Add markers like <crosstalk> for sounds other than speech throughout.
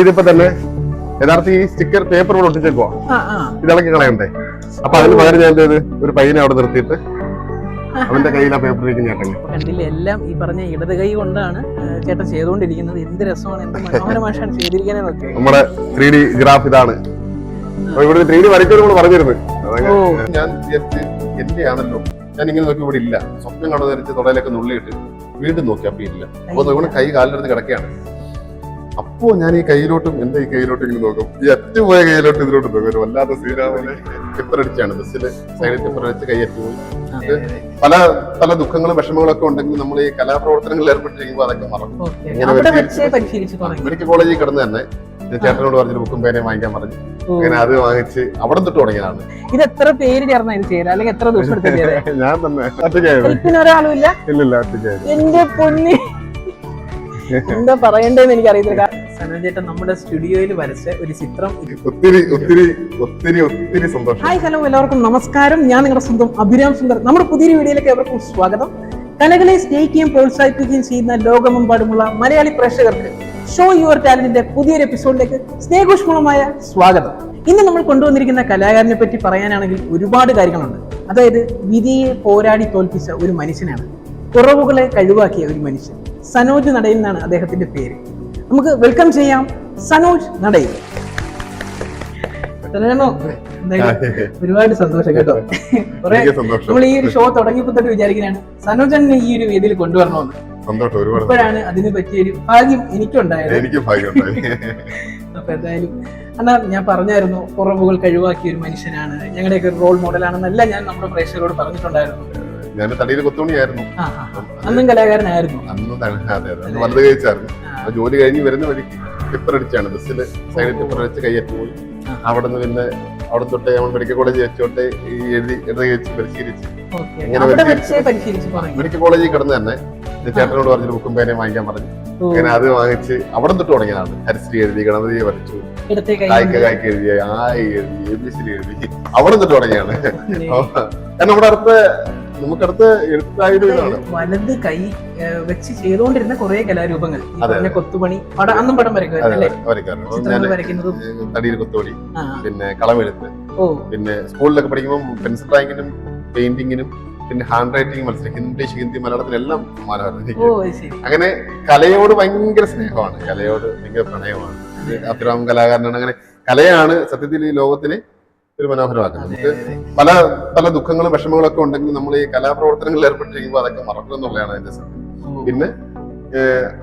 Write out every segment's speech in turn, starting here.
ഇതിപ്പോ തന്നെ യഥാർത്ഥ ഈ സ്റ്റിക്കർ പേപ്പർ കൂടെ ഒട്ടിച്ചേക്കുവാ ആ ആ. ഇതിളക്കി കളയണ്ടേ? അപ്പൊ അതിന് പകരം ഞാൻ എന്ത് ചെയ്ത്? ഒരു പയ്യനെ അവിടെ നിർത്തിയിട്ട് അവന്റെ കയ്യിൽ ആ പേപ്പർ കണ്ടില്ലേ? എല്ലാം ഈ പറഞ്ഞ ഇടത് കൈ കൊണ്ടാണ് ചേട്ടൻ ചെയ്തുകൊണ്ടിരിക്കുന്നത്. എന്ത് രസമാണ് എന്ത് മനോഹരമായിട്ടാണ് ചെയ്തിരിക്കുന്നതൊക്കെ നമ്മുടെ ത്രീ ഡി ഗ്രാഫ് ഇതാണ്. ഇവിടെ ത്രീ ഡി വരയ്ക്കാൻ നമ്മൾ പറഞ്ഞിരുന്നു. ഞാൻ എന്റെയാണല്ലോ എന്റെ ആണല്ലോ ഞാൻ ഇങ്ങനെ നോക്കി ഇവിടെ ഇല്ല. സ്വപ്നം കണ്ടു ധരിച്ച് തുടയിലൊക്കെ നുള്ളിയിട്ട് വീണ്ടും നോക്കി അപ്പൊ ഇല്ല. അപ്പൊ നോക്കണം കൈ കാലിനടുത്ത് കിടക്കുകയാണ്. അപ്പോ ഞാൻ ഈ കയ്യിലോട്ടും എന്റെ ഈ കയ്യിലോട്ടും ഇങ്ങനെ നോക്കും. ഈ അറ്റുപോയ കയ്യിലോട്ട് ഇതിലോട്ട് നോക്കും. ഒരു വല്ലാത്ത ശ്രീരാമനെ ടിപ്പറടിച്ചാണ് ബസ്സിൽ സൈഡിൽ ടിപ്പറടിച്ച് കൈ അറ്റുപോയി അതെ, അതെ. പല പല ദുഃഖങ്ങളും വിഷമങ്ങളും ഒക്കെ ഉണ്ടെങ്കിൽ നമ്മൾ ഈ കലാപ്രവർത്തനങ്ങളിൽ ഏർപ്പെട്ടിരിക്കുമ്പോൾ അതൊക്കെ മറക്കും. മെഡിക്കൽ കോളേജിൽ കിടന്ന് തന്നെ ചേട്ടനോട് പറഞ്ഞൊരു ബുക്കും പേനയും വാങ്ങിക്കാൻ പറഞ്ഞു. അങ്ങനെ അത് വാങ്ങിച്ച് അവിടെ തൊട്ട് തുടങ്ങിയതാണ്. ഇത് എത്ര പേര് ചേർന്നാ ഇത് ചെയ്തത് അല്ലെങ്കിൽ എത്ര ദിവസം <laughs> ഞാൻ തന്നെ ഒറ്റയ്ക്കായിരുന്നു ഒരാളും ഇല്ല. ഇല്ലില്ല ഒറ്റയ്ക്കായിരുന്നു എന്റെ പൊന്നി. എന്താ പറയണ്ടേന്ന് എനിക്ക് അറിയത്തില്ല <laughs> സനോജ് ചേട്ടൻ നമ്മുടെ സ്റ്റുഡിയോയിൽ വരച്ച ഒരു ചിത്രം ഒത്തിരി ഒത്തിരി ഒത്തിരി ഒത്തിരി സന്തോഷം. ഹായ് ഹലോ എല്ലാവർക്കും നമസ്കാരം. ഞാൻ നിങ്ങളുടെ സ്വന്തം അഭിരാം സുന്ദർ. നമ്മുടെ പുതിയൊരു വീഡിയോയിലേക്ക് എവർക്കും സ്വാഗതം. കലകളെ സ്നേഹിക്കുകയും പ്രോത്സാഹിപ്പിക്കുകയും ചെയ്യുന്ന ലോകമെമ്പാടുമുള്ള മലയാളി പ്രേക്ഷകർക്ക് ഷോ യുവർ ടാലന്റിന്റെ പുതിയൊരു എപ്പിസോഡിലേക്ക് സ്നേഹോഷ്മളമായ സ്വാഗതം. ഇന്ന് നമ്മൾ കൊണ്ടുവന്നിരിക്കുന്ന കലാകാരനെ പറ്റി പറയാനാണെങ്കിൽ ഒരുപാട് കാര്യങ്ങളുണ്ട്. അതായത് വിധിയെ പോരാടി തോൽപ്പിച്ച ഒരു മനുഷ്യനാണ്. കുറവുകളെ കഴിവാക്കിയ ഒരു മനുഷ്യൻ. സനോജ് നടയിൽ എന്നാണ് അദ്ദേഹത്തിന്റെ പേര്. നമുക്ക് വെൽക്കം ചെയ്യാം സനോജ് നടയിൽ. ഒരുപാട് സന്തോഷം കേട്ടോ. <laughs> കുറെ നമ്മൾ ഈ ഒരു ഷോ തുടങ്ങിയപ്പോ തൊട്ട് വിചാരിക്കുന്നതാണ് സനോജനെ ഈ ഒരു വേദിയിൽ കൊണ്ടുവരണമെന്ന്. സന്തോഷം ഒരുപാട് ഇപ്പോഴാണ് പറ്റിയ ഒരു ഭാഗ്യം എനിക്കുണ്ടായത്. എനിക്ക് <laughs> അപ്പൊ എന്തായാലും എന്നാ ഞാൻ പറഞ്ഞായിരുന്നു കുറവുകൾ കഴിവാക്കിയ ഒരു മനുഷ്യനാണ്. ഞങ്ങളുടെയൊക്കെ റോൾ മോഡലാണെന്നല്ല ഞാൻ നമ്മുടെ പ്രേക്ഷകരോട് പറഞ്ഞിട്ടുണ്ടായിരുന്നു. ഞാൻ തടിയിൽ കൊത്തുമണിയായിരുന്നു. അന്നും കലാകാരനായിരുന്നു. അന്ന് അതെ അതെ. അന്ന് വലത് കഴിച്ചായിരുന്നു ജോലി കഴിഞ്ഞ് വരുന്ന വഴിക്ക് ടിപ്പർ അടിച്ചാണ്. ബസ്സിൽ സൈഡിൽ ടിപ്പർ അടിച്ച് കൈയറ്റ് പോയി. അവിടെ നിന്ന് പിന്നെ അവിടെ തൊട്ട് നമ്മൾ മെഡിക്കൽ കോളേജ് വെച്ചോട്ടെ ഈ എഴുതി എഴുതി കഴിച്ച് പരിശീലിച്ച്. ഇങ്ങനെ മെഡിക്കൽ കോളേജിൽ കിടന്ന് തന്നെ ചേട്ടനോട് പറഞ്ഞൊരു ബുക്കും പേനയും വാങ്ങിക്കാൻ പറഞ്ഞു. അങ്ങനെ അത് വാങ്ങിച്ച് അവിടെ തൊട്ട് തുടങ്ങിയതാണ് ഹരിശ്രീ എഴുതി ഗണപതിയെ വരച്ചു. കായ്ക്ക കായ്ക്ക എഴുതി ആയി എഴുതി എ ബി സി എഴുതി. അവിടെ തൊട്ട് തുടങ്ങിയാണ് കാരണം നമ്മുടെ അടുത്ത നമുക്കടുത്ത് എഴുത്തായൊരു ഇതാണ്. വലത് കൈ വെച്ച് ചെയ്തുകൊണ്ടിരുന്ന കുറെ കലാരൂപങ്ങൾ. പറഞ്ഞ കൊത്തുപണി പടം അന്നും പടം വരയ്ക്കുമായിരുന്നു തടിയിൽ കൊത്തോടി പിന്നെ കളമെഴുത്ത് പിന്നെ സ്കൂളിലൊക്കെ പഠിക്കുമ്പോൾ പെൻസിൽ ഡ്രോയിങ്ങിനും പെയിന്റിങ്ങിനും പിന്നെ ഹാൻഡ് റൈറ്റിംഗ് മത്സരം ഇംഗ്ലീഷ് ഹിന്ദി മലയാളത്തിലെല്ലാം സമ്മാനമായിരുന്നു അങ്ങനെ കലയോട് ഭയങ്കര സ്നേഹമാണ്. കലയോട് ഭയങ്കര പ്രണയമാണ്. അഭിരാം കലാകാരനാണ്. അങ്ങനെ കലയാണ് സത്യത്തിൽ ഈ ലോകത്തിന് ഒരു മനോഹരമാക്കുന്നത് നമുക്ക് പല പല ദുഃഖങ്ങളും വിഷമങ്ങളൊക്കെ ഉണ്ടെങ്കിൽ നമ്മൾ ഈ കലാപ്രവർത്തനങ്ങളിൽ ഏർപ്പെട്ടിരിക്കുമ്പോൾ അതൊക്കെ മറക്കും എന്നുള്ളതാണ് അതിന്റെ സത്യം പിന്നെ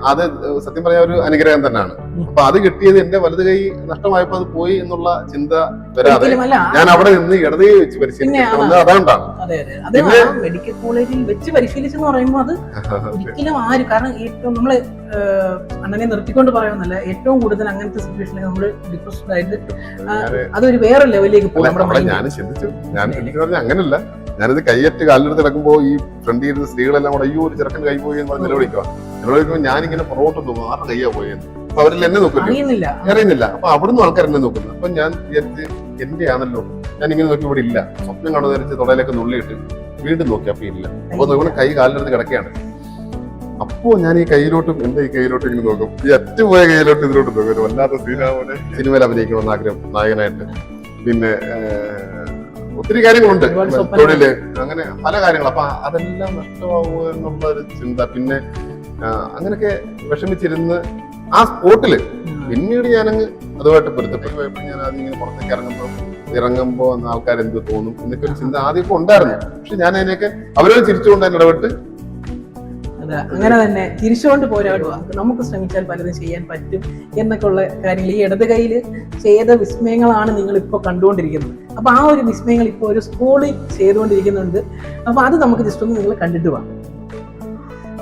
അത് സത്യം പറയാൻ ഒരു അനുഗ്രഹം തന്നെയാണ്. അപ്പൊ അത് കിട്ടിയത് എന്റെ വലത് കൈ നഷ്ടമായപ്പോ അത് പോയി എന്നുള്ള ചിന്ത വരാതെ ഞാൻ അവിടെ നിന്ന് ഇടതേ വെച്ച് പരിശീലിക്കുന്നത് അതുകൊണ്ടാണ് പിന്നെ- മെഡിക്കൽ കോളേജിൽ വെച്ച് പരിശീലിച്ചെന്ന് പറയുമ്പോൾ അത് ഒരിക്കലും ആര് കാരണം ഏറ്റവും നമ്മൾ അണ്ണനെ നിർത്തിക്കൊണ്ട് പറയുന്നല്ല ഏറ്റവും കൂടുതൽ അങ്ങനത്തെ സിറ്റുവേഷനിൽ നമ്മൾ ഡിപ്രസ്ഡ് ആയിട്ട് അതൊരു വേറെ ലെവലിലേക്ക് പോകും. ഞാൻ ചിന്തിച്ചു. ഞാൻ പറഞ്ഞ അങ്ങനല്ല. ഞാനിത് കൈയറ്റ് കാലിലെടുത്ത് കിടക്കുമ്പോൾ ഈ ഫ്രണ്ടിൽ ഇരുന്ന് സ്ത്രീകളെല്ലാം കൂടെ അയ്യോ ഒരു ചെറുക്കൻ കൈ പോയി എന്ന് പറഞ്ഞ് നിലവിളിക്കുക നിലവിളിക്കുമ്പോൾ ഞാനിങ്ങനെ പുറകോട്ട് തോന്നും ആരുടെ കയ്യാ പോയെന്ന്? അപ്പൊ അവരിൽ എന്നെ നോക്കില്ല അറിയുന്നില്ല. അപ്പൊ അവിടുന്ന് ആൾക്കാർ എന്നെ നോക്കുന്നു. അപ്പൊ ഞാൻ വിചാരിച്ച് എന്റെ ആണല്ലോ ഞാൻ ഇങ്ങനെ നോക്കി ഇവിടെ ഇല്ല. സ്വപ്നം കണ്ടു ധരിച്ച് തുടയിലൊക്കെ നുള്ളിയിട്ട് വീണ്ടും നോക്കി അപ്പൊ ഇല്ല. അപ്പൊ നോക്കുമ്പോൾ കൈ കാലിലെടുത്ത് കിടക്കുകയാണ്. അപ്പോ ഞാൻ ഈ കയ്യിലോട്ടും എന്റെ ഈ കയ്യിലോട്ടും ഇങ്ങനെ നോക്കും. ഈ അറ്റുപോയ കയ്യിലോട്ട് ഇതിലോട്ട് നോക്കും. വല്ലാത്ത സീനാപോലെ സിനിമയിൽ അഭിനയിക്കണമെന്ന് ആഗ്രഹം നായകനായിട്ട്. പിന്നെ ഒത്തിരി കാര്യങ്ങളുണ്ട്. തൊഴിൽ അങ്ങനെ പല കാര്യങ്ങൾ. അപ്പൊ അതെല്ലാം നഷ്ടമാവുക എന്നുള്ള ഒരു ചിന്ത. പിന്നെ അങ്ങനെയൊക്കെ വിഷമിച്ചിരുന്ന് ആ സ്പോട്ടിൽ. പിന്നീട് ഞാനങ്ങ് അതുമായിട്ട് പൊരുത്തപ്പെട്ടു. ഞാൻ ആദ്യം ഇങ്ങനെ പുറത്തേക്ക് ഇറങ്ങുമ്പോൾ ഇറങ്ങുമ്പോൾ ആൾക്കാർ എന്ത് തോന്നും എന്നൊക്കെ ഒരു ചിന്ത ആദ്യമൊക്കെ ഉണ്ടായിരുന്നു. പക്ഷെ ഞാൻ അതിനെയൊക്കെ അവരോട് ചിരിച്ചുകൊണ്ട് തന്നെ ഇടപെട്ട് അങ്ങനെ തന്നെ തിരിച്ചുകൊണ്ട് പോരാടുക. നമുക്ക് ശ്രമിച്ചാൽ പലതും ചെയ്യാൻ പറ്റും എന്നൊക്കെ ഉള്ള കാര്യങ്ങൾ ഈ ഇടത് കയ്യിൽ ചെയ്ത വിസ്മയങ്ങളാണ് നിങ്ങൾ ഇപ്പോൾ കണ്ടുകൊണ്ടിരിക്കുന്നത്. അപ്പൊ ആ ഒരു വിസ്മയങ്ങൾ ഇപ്പോൾ ഒരു സ്കൂളിൽ ചെയ്തുകൊണ്ടിരിക്കുന്നുണ്ട്. അപ്പൊ അത് നമുക്ക് ജസ്റ്റ് ഒന്ന് നിങ്ങൾ കണ്ടിട്ട് വാ.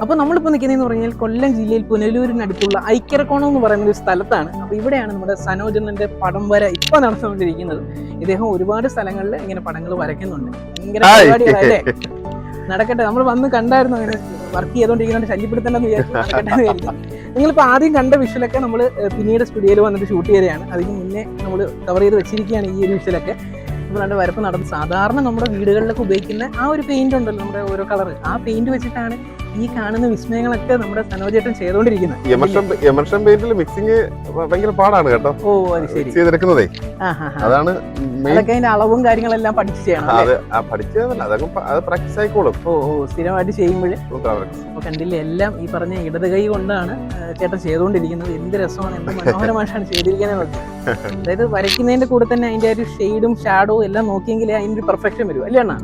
അപ്പോൾ നമ്മളിപ്പോൾ നിൽക്കുന്നതെന്ന് പറഞ്ഞാൽ കൊല്ലം ജില്ലയിൽ പുനലൂരിനടുത്തുള്ള ഐക്കരക്കോണം എന്ന് പറയുന്ന ഒരു സ്ഥലത്താണ്. അപ്പോൾ ഇവിടെയാണ് നമ്മുടെ സനോജനന്റെ പടം വര ഇപ്പോൾ നടന്നുകൊണ്ടിരിക്കുന്നത്. ഇദ്ദേഹം ഒരുപാട് സ്ഥലങ്ങളിൽ ഇങ്ങനെ പടങ്ങൾ വരയ്ക്കുന്നുണ്ട്. ഭയങ്കര. പരിപാടികളല്ലേ? നടക്കട്ടെ നമ്മൾ വന്ന് കണ്ടായിരുന്നു അങ്ങനെ? വർക്ക് ചെയ്തോണ്ടിരിക്കുന്നുണ്ട് ശല്യപ്പെടുത്തണ്ടെന്ന് വിചാരിച്ചു. നിങ്ങളിപ്പോൾ ആദ്യം കണ്ട വിഷ്വലൊക്കെ നമ്മൾ പിന്നീട് സ്റ്റുഡിയോയിൽ വന്നിട്ട് ഷൂട്ട് ചെയ്തതാണ്. അതിന് മുന്നേ നമ്മൾ കവർ ചെയ്ത് വെച്ചിരിക്കുകയാണ് ഈ ഒരു വിഷ്വലൊക്കെ. അപ്പോൾ രണ്ട് വരപ്പ് നടന്ന്. സാധാരണ നമ്മുടെ വീടുകളിലൊക്കെ ഉപയോഗിക്കുന്ന ആ ഒരു പെയിന്റ് ഉണ്ടല്ലോ നമ്മുടെ ഓരോ കളർ ആ പെയിന്റ് വെച്ചിട്ടാണ് ഈ കാണുന്ന വിസ്മയങ്ങളൊക്കെ നമ്മുടെ സനോജേട്ടൻ ചെയ്തുകൊണ്ടിരിക്കുന്നത്. എമർഷൻ പെയിന്റിൽ മിക്സിങ് ഭയങ്കര പാടാണ് കേട്ടോ. ഓ അത് ശരി. ചെയ്തെടുക്കുന്നതേ. അതാണ് അതൊക്കെ അതിന്റെ അളവും കാര്യങ്ങളെല്ലാം പഠിച്ച് ചെയ്യണം അത്. പഠിച്ചതല്ല പ്രാക്ടീസ് ആയിക്കോളും. ഓ ഓ സ്ഥിരമായിട്ട് ചെയ്യുമ്പോൾ. അപ്പൊ കണ്ടില്ലേ എല്ലാം ഈ പറഞ്ഞ ഇടത് കൈ കൊണ്ടാണ് ചേട്ടൻ ചെയ്തുകൊണ്ടിരിക്കുന്നത്. എന്ത് രസമാണ് എന്ത് മനോഹരമായിട്ടാണ് ചെയ്തിരിക്കുന്നത് <laughs> അതായത് വരയ്ക്കുന്നതിന്റെ കൂടെ തന്നെ അതിന്റെ ഒരു ഷെയ്ഡും ഷാഡോ എല്ലാം നോക്കിയെങ്കിലേ അതിന്റെ പെർഫെക്ഷൻ വരും അല്ലേ അണ്ണാ?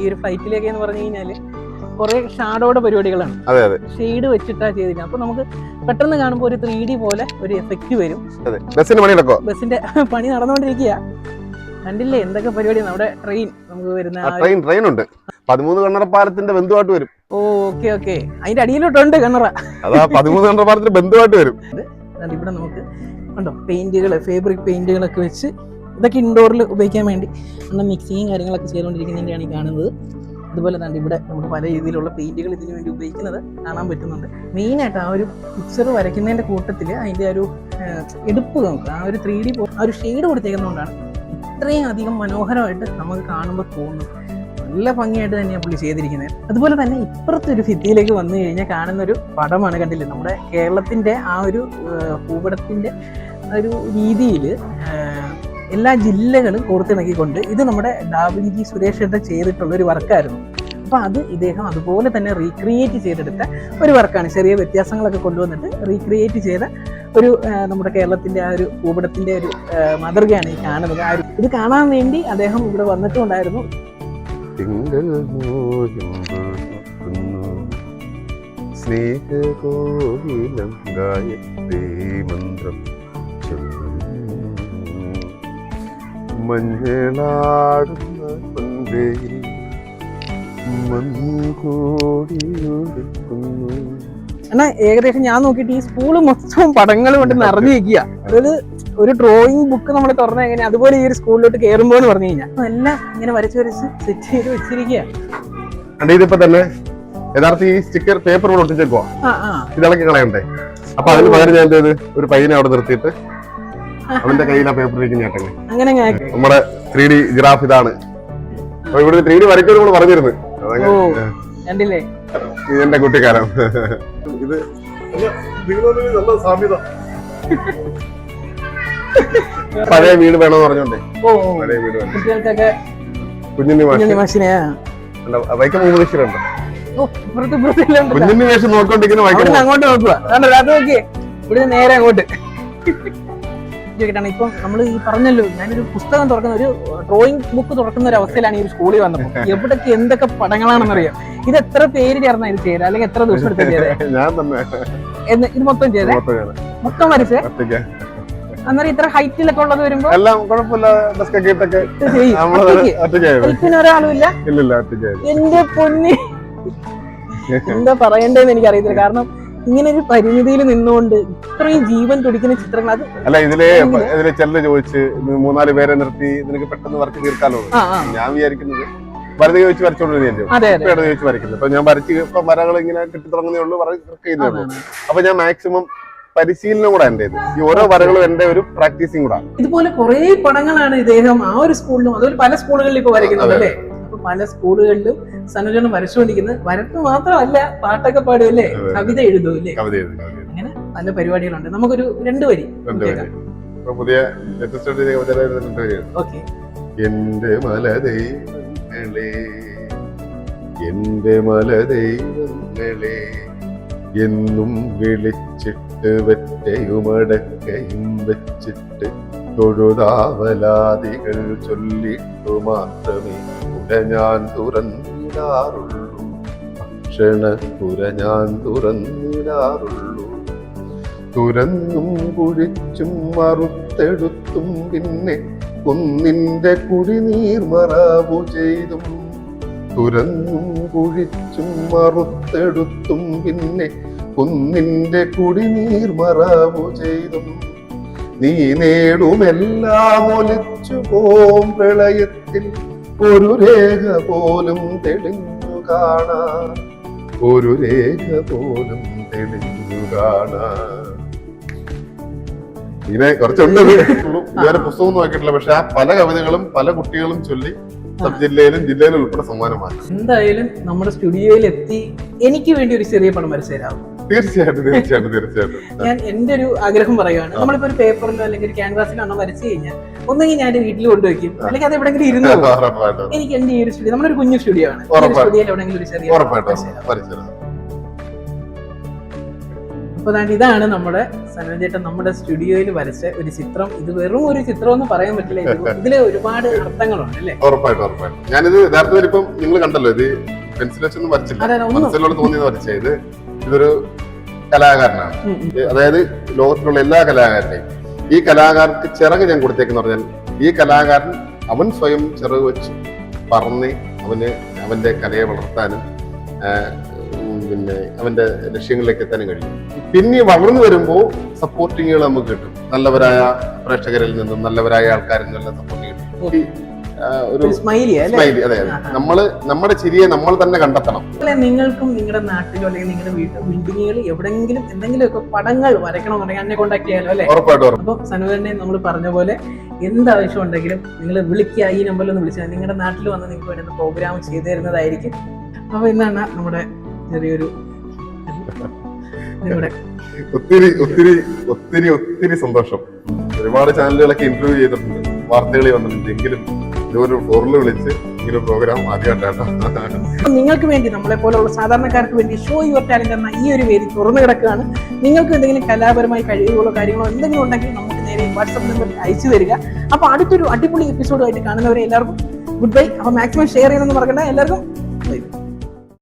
ഈ ഒരു ഫൈറ്റിലേക്ക് എന്ന് പറഞ്ഞു കഴിഞ്ഞാൽ കുറെ ഷാഡോയുടെ പരിപാടികളാണ്. അതെ അതെ. ഷെയ്ഡ് വെച്ചിട്ടാ ചെയ്തിരിക്കുന്നത് അപ്പൊ നമുക്ക് പെട്ടെന്ന് കാണുമ്പോൾ ഒരു ത്രീ ഡി പോലെ ഒരു എഫക്റ്റ് വരും. അതെ. ബസ്സിന് പണി നടക്കോ ബസ്സിന്റെ പണി നടന്നുകൊണ്ടിരിക്കുക കണ്ടില്ലേ എന്തൊക്കെ പരിപാടിയാണ്? അവിടെ ട്രെയിൻ നമുക്ക് വരുന്ന ട്രെയിൻ ട്രെയിൻ ഉണ്ട്. പതിമൂന്ന് കണ്ണറപ്പാലത്തിന്റെ ബന്ധുവായിട്ട് വരും. ഓ ഓക്കെ ഓക്കെ. അതിന്റെ അടിയിലോട്ടുണ്ട് കണ്ണറ. അതാ പതിമൂന്ന് കണ്ണറപ്പാലത്തിന്റെ ബന്ധുവായിട്ട് വരും. ഇവിടെ നമുക്ക് ഉണ്ടോ പെയിന്റുകൾ ഫേബ്രിക് പെയിന്റുകളൊക്കെ വെച്ച് ഇതൊക്കെ ഇൻഡോറിൽ ഉപയോഗിക്കാൻ വേണ്ടി നമ്മൾ മിക്സിങ്ങും കാര്യങ്ങളൊക്കെ ചെയ്തുകൊണ്ടിരിക്കുന്നതിന്റെയാണ് ഈ കാണുന്നത്. അതുപോലെ തന്നെ ഇവിടെ നമുക്ക് പല രീതിയിലുള്ള പെയിന്റുകൾ ഇതിനു വേണ്ടി ഉപയോഗിക്കുന്നത് കാണാൻ പറ്റുന്നുണ്ട്. മെയിനായിട്ട് ആ ഒരു പിക്ചർ വരയ്ക്കുന്നതിന്റെ കൂട്ടത്തിൽ അതിന്റെ ഒരു എടുപ്പ് നമുക്ക് ആ ഒരു ത്രീ ഡി ആ ഒരു ഷെയ്ഡ് കൊടുത്തേക്കുന്നതുകൊണ്ടാണ് ഇത്രയും അധികം മനോഹരമായിട്ട് നമുക്ക് കാണുമ്പോൾ തോന്നുന്നത്. നല്ല ഭംഗിയായിട്ട് തന്നെയാണ് പുള്ളി ചെയ്തിരിക്കുന്നത്. അതുപോലെ തന്നെ ഇപ്പുറത്തെ ഒരു ഭിത്തിയിലേക്ക് വന്നു കഴിഞ്ഞാൽ കാണുന്ന ഒരു പടമാണ് കണ്ടില്ലേ? നമ്മുടെ കേരളത്തിന്റെ ആ ഒരു ഭൂപടത്തിന്റെ ഒരു രീതിയിൽ എല്ലാ ജില്ലകളും കോർത്തിണക്കിക്കൊണ്ട് ഇത് നമ്മുടെ ഡാവിഞ്ചി സുരേഷ് ഏട്ടൻ ചെയ്തിട്ടുള്ള ഒരു വർക്കായിരുന്നു. അപ്പോൾ അത് ഇദ്ദേഹം അതുപോലെ തന്നെ റീക്രിയേറ്റ് ചെയ്തെടുത്ത ഒരു വർക്കാണ്. ചെറിയ വ്യത്യാസങ്ങളൊക്കെ കൊണ്ടുവന്നിട്ട് റീക്രിയേറ്റ് ചെയ്ത ഒരു നമ്മുടെ കേരളത്തിന്റെ ആ ഒരു ഭൂപടത്തിന്റെ ഒരു മാതൃകയാണ് ഈ കാണുന്നത്. ആ ഒരു ഇത് കാണാൻ വേണ്ടി അദ്ദേഹം ഇവിടെ വന്നിട്ടുണ്ടായിരുന്നു. സ്നേഹ മോഹിക്കുന്നു ഗായത്രീ മന്ത്രം. മഞ്ഞളാടുന്ന പൊൻവെയിൽ മഞ്ഞുകൂടിയൊടുക്കുന്നു എന്നാ ഏകദേശം ഞാൻ നോക്കിയിട്ട് ഈ സ്കൂൾ മൊത്തം പടങ്ങൾ കൊണ്ട് നിറഞ്ഞിരിക്കുക അതായത് ഒരു ഡ്രോയിങ് ബുക്ക് നമ്മൾ തുറന്നു കഴിഞ്ഞാൽ അതുപോലെ ഈ ഒരു സ്കൂളിലോട്ട് കയറുമ്പോൾ എന്ന് പറഞ്ഞു കഴിഞ്ഞാൽ എല്ലാം ഇങ്ങനെ വരച്ച് വരച്ച് സെറ്റ് ചെയ്ത് വെച്ചിരിക്കുക ഇതിപ്പോ തന്നെ യഥാർത്ഥ ഈ സ്റ്റിക്കർ പേപ്പർ ഒട്ടിച്ചേക്കുവാ. ഇതിളക്കി കളയണ്ടേ? അപ്പൊ അതിന് പകരം ഞാൻ ഒരു പയ്യനെ അവിടെ നിർത്തിയിട്ട് അവന്റെ കയ്യിൽ ആ പേപ്പർ ഇരിക്കുന്ന ചേട്ടങ്ങ് അങ്ങനെ ആക്കി. നമ്മുടെ ത്രീ ഡി ഗ്രാഫ് ഇതാണ്. അപ്പൊ ഇവിടെ ത്രീ ഡി വരയ്ക്കും നമ്മൾ പറഞ്ഞിരുന്നു. കണ്ടില്ലേ? ഇതെന്റെ കുട്ടിക്കാലം. ഇത് നല്ല പഴയ വീട് വേണമെന്ന് പറഞ്ഞോണ്ടേ. പഴയ വീട് കുട്ടികൾക്കൊക്കെ കുഞ്ഞുണ്ണി മാഷിനെ വൈക്കം നോക്കൊണ്ടിരിക്കുന്ന അങ്ങോട്ട് നോക്കുക. ഇവിടുന്ന് നേരെ അങ്ങോട്ട്. ചോദിക്കട്ടാണ് ഇപ്പം നമ്മൾ ഈ പറഞ്ഞല്ലോ ഞാനൊരു പുസ്തകം തുറക്കുന്ന ഒരു ഡ്രോയിങ് ബുക്ക് തുറക്കുന്ന ഒരു അവസ്ഥയിലാണ് ഈ ഒരു സ്കൂളിൽ വന്നപ്പോൾ <laughs> എവിടൊക്കെ എന്തൊക്കെ പടങ്ങളാണെന്നറിയാം? ഇത് എത്ര പേര് ചേർന്നാ ഇത് ചെയ്തത് അല്ലെങ്കിൽ എത്ര ദിവസം എടുത്ത് ചെയ്തത് <laughs> ഞാൻ തന്നെ. എന്ന് ഇത് മൊത്തം ചെയ്തേ? മൊത്തം വരച്ചേ? അന്നേരം ഇത്ര ഹൈറ്റിലൊക്കെ ഉള്ളത് വരുമ്പോ? എല്ലാം കുഴപ്പമില്ല. ഡെസ്ക് ഒക്കെ ഇട്ടൊക്കെ ഒരാളും ഇല്ല. എന്റെ പൊന്നി. എന്താ പറയണ്ടേന്ന് എനിക്കറിയത്തില്ല. കാരണം ഇങ്ങനെ ഒരു പരിമിതിയിൽ നിന്നുകൊണ്ട് ഇത്രയും ജീവൻ തുടിക്കുന്ന ചിത്രങ്ങൾ അത് അല്ല ഇതിൽ ഇതിൽ ചെല്ലു ചോദിച്ച് മൂന്നാൽ പേരെ നിർത്തി നിനക്ക് പെട്ടെന്ന് വർക്ക് തീർക്കാലോ? ഞാൻ വിചാരിക്കുന്നത് വലുത് ചോദിച്ച് വരച്ചോണ്ടിരുന്നു ചോദിച്ച് വരയ്ക്കുന്നത്. അപ്പൊ ഞാൻ വരച്ച് ഇപ്പൊ വരകൾ ഇങ്ങനെ കിട്ടി തുടങ്ങുന്നേ ഉള്ളൂ വർക്ക് ചെയ്യുന്നേ ഉള്ളൂ. അപ്പൊ ഞാൻ മാക്സിമം പരിശീലനം കൂടെ എന്റെ ഈ ഓരോ വരകളും എന്റെ ഒരു പ്രാക്ടീസിങ് കൂടെ. ഇതുപോലെ കുറെ പടങ്ങളാണ് ഇദ്ദേഹം ആ ഒരു സ്കൂളിലും അതുപോലെ പല സ്കൂളുകളിലും ഇപ്പൊ വരയ്ക്കുന്നത് അല്ലേ? അപ്പൊ പല സ്കൂളുകളിലും സനുജനം വരച്ചുകൊണ്ടിരിക്കുന്നത് വരത്ത് മാത്രമല്ല പാട്ടൊക്കെ പാടും അല്ലേ കവിത എഴുതും അല്ലേ കവിത എഴുതി അങ്ങനെ പല പരിപാടികളുണ്ട്. നമുക്കൊരു രണ്ടു വരി ഇപ്പൊ പുതിയ എന്റെ മലദൈവങ്ങളെ എന്റെ മലദൈവങ്ങളെ എന്നും വിളിച്ചിട്ട് വെറ്റയുമടക്കയും വെച്ചിട്ട് തൊഴുതാവലാദികൾ ചൊല്ലിട്ടു മാത്രമേ പുര ഞാൻ തുറന്നിടാറുള്ളൂ. ഭക്ഷണപുര ഞാൻ തുറന്നിടാറുള്ളൂ. തുരന്നും കുഴിച്ചും മറുത്തെടുത്തും പിന്നെ കുന്നിന്റെ കുടിനീർ മറാവു ചെയ്തും. തുരന്നും കുഴിച്ചും മറുത്തെടുത്തും പിന്നെ കുന്നിന്റെ കുടിനീർ മറാവു ചെയ്തും. നീ നേടുമെല്ലാം ഒലിച്ചു പോം പ്രളയത്തിൽ. ഒരു രേഖ പോലും തെളിഞ്ഞു കാണാ ഒരു രേഖ പോലും തെളിഞ്ഞു കാണാ ഇങ്ങനെ കുറച്ചുണ്ട്. ഇത്. ഇതുവരെ പുസ്തകം നോക്കിയിട്ടില്ല. പക്ഷെ ആ പല കവിതകളും പല കുട്ടികളും ചൊല്ലി സബ് ജില്ലയിലും ജില്ലയിലും ഉൾപ്പെടെ സമ്മാനമാണ് എന്തായാലും നമ്മുടെ സ്റ്റുഡിയോയിൽ എത്തി എനിക്ക് വേണ്ടി ഒരു ചെറിയ പണം വരച്ചേരാവും തീർച്ചയായിട്ടും തീർച്ചയായിട്ടും തീർച്ചയായിട്ടും. ഞാൻ എന്റെ ഒരു ആഗ്രഹം പറയുകയാണ് നമ്മളിപ്പോ ഒരു പേപ്പറിലോ അല്ലെങ്കിൽ ഒരു ക്യാൻവാസിലോ എണ്ണം വരച്ചു കഴിഞ്ഞാൽ ഒന്നെങ്കിൽ ഞാൻ വീട്ടിൽ കൊണ്ടുവയ്ക്കും അല്ലെങ്കിൽ അത് എവിടെങ്കിലും ഇരുന്ന് എനിക്ക് എന്റെ ഈ ഒരു സ്റ്റുഡിയോ നമ്മളൊരു കുഞ്ഞു സ്റ്റുഡിയോ ആണ്. സ്റ്റുഡിയോയിൽ എവിടെയെങ്കിലും ഒരു ചെറിയ ഉറപ്പായിട്ടും വരച്ചുതരാം. വരച്ചുതരാം അപ്പൊ ദാണ്ട് ഇതാണ് നമ്മുടെ സനോജേട്ടൻ നമ്മുടെ സ്റ്റുഡിയോയിൽ വരച്ച ഒരു ചിത്രം. ഇത് വെറും ഒരു ചിത്രം എന്ന് പറയാൻ പറ്റില്ല. ഇത് <laughs> ഇതിൽ ഒരുപാട് അർത്ഥങ്ങളുണ്ട് അല്ലേ? ഉറപ്പായിട്ടും ഉറപ്പായിട്ടും. ഞാനിത് യഥാർത്ഥത്തിൽ ഇപ്പം നിങ്ങൾ കണ്ടല്ലോ ഇത് പെൻസിൽ വെച്ചൊന്നും വരച്ചില്ല. മനസ്സിലോട് തോന്നിയത് വരച്ച ഇത് ഇതൊരു കലാകാരനാണ്. അതായത് ലോകത്തിലുള്ള എല്ലാ കലാകാരനെയും ഈ കലാകാരൻക്ക് ചിറക് ഞാൻ കൊടുത്തേക്കെന്ന് പറഞ്ഞാൽ ഈ കലാകാരൻ അവൻ സ്വയം ചിറക് വെച്ച് പറന്ന് അവന് അവന്റെ കലയെ വളർത്താനും പിന്നെ അവന്റെ ലക്ഷ്യങ്ങളിലേക്ക് എത്താനും കഴിയും. പിന്നെ വളർന്നു വരുമ്പോൾ സപ്പോർട്ടിങ്ങുകൾ നമുക്ക് കിട്ടും. നല്ലവരായ പ്രേക്ഷകരിൽ നിന്നും നല്ലവരായ ആൾക്കാരിൽ നിന്നും സപ്പോർട്ടിങ് കിട്ടും ഒരു സ്മൈലി സ്മൈലി അതെ നമ്മൾ നമ്മുടെ ചിരിയെ നമ്മൾ തന്നെ കണ്ടെത്തണം. നിങ്ങൾക്കും നിങ്ങളുടെ നാട്ടിലോ അല്ലെങ്കിൽ നിങ്ങളുടെ വീട്ടിൽ ബിൽഡിങ്ങുകൾ എവിടെങ്കിലും എന്തെങ്കിലുമൊക്കെ പടങ്ങൾ വരയ്ക്കണമെന്നുണ്ടെങ്കിൽ എന്നെ കോൺടാക്ട് ചെയ്യാലോ അല്ലേ? ഉറപ്പായിട്ടും ഉറപ്പായിട്ടും. അപ്പം സനുവിനെ നമ്മൾ പറഞ്ഞ പോലെ എന്താവശ്യം ഉണ്ടെങ്കിലും നിങ്ങൾ വിളിക്കുക ഈ നമ്പറിൽ ഒന്ന് വിളിച്ചാൽ നിങ്ങളുടെ നാട്ടിൽ വന്ന് നിങ്ങൾക്ക് വേണ്ടുന്ന പ്രോഗ്രാം ചെയ്തു തരുന്നതായിരിക്കും. അപ്പൊ ഇന്നാണ് നമ്മുടെ ചെറിയൊരു ഒത്തിരി ഒത്തിരി ഒത്തിരി ഒത്തിരി സന്തോഷം. ഒരുപാട് ചാനലുകളൊക്കെ ഇന്റർവ്യൂ ചെയ്തിട്ടുണ്ട്. വാർത്തകളിൽ വന്നിട്ടുണ്ട്. എങ്കിലും ഇതുപോലെ ഫോറിൽ വിളിച്ച് ഇങ്ങനെ പ്രോഗ്രാം ആദ്യമായിട്ടാണ് നിങ്ങൾക്ക് വേണ്ടി നമ്മളെ പോലെയുള്ള സാധാരണക്കാർക്ക് വേണ്ടി ഷോ യുവർ ടാലന്റ് എന്ന ഈ ഒരു വേദി തുറന്നു കിടക്കുകയാണ്. നിങ്ങൾക്ക് എന്തെങ്കിലും കലാപരമായ കഴിവുകളോ കാര്യങ്ങളോ എന്തെങ്കിലും ഉണ്ടെങ്കിൽ നമുക്ക് നേരെ വാട്സപ്പ് നമ്പറിൽ അയച്ചു തരിക. അപ്പൊ അടുത്തൊരു അടിപൊളി എപ്പിസോഡുമായിട്ട് കാണുന്നവരെ എല്ലാവർക്കും ഗുഡ് ബൈ അപ്പൊ മാക്സിമം ഷെയർ ചെയ്യണമെന്ന് പറയണ്ട എല്ലാവർക്കും.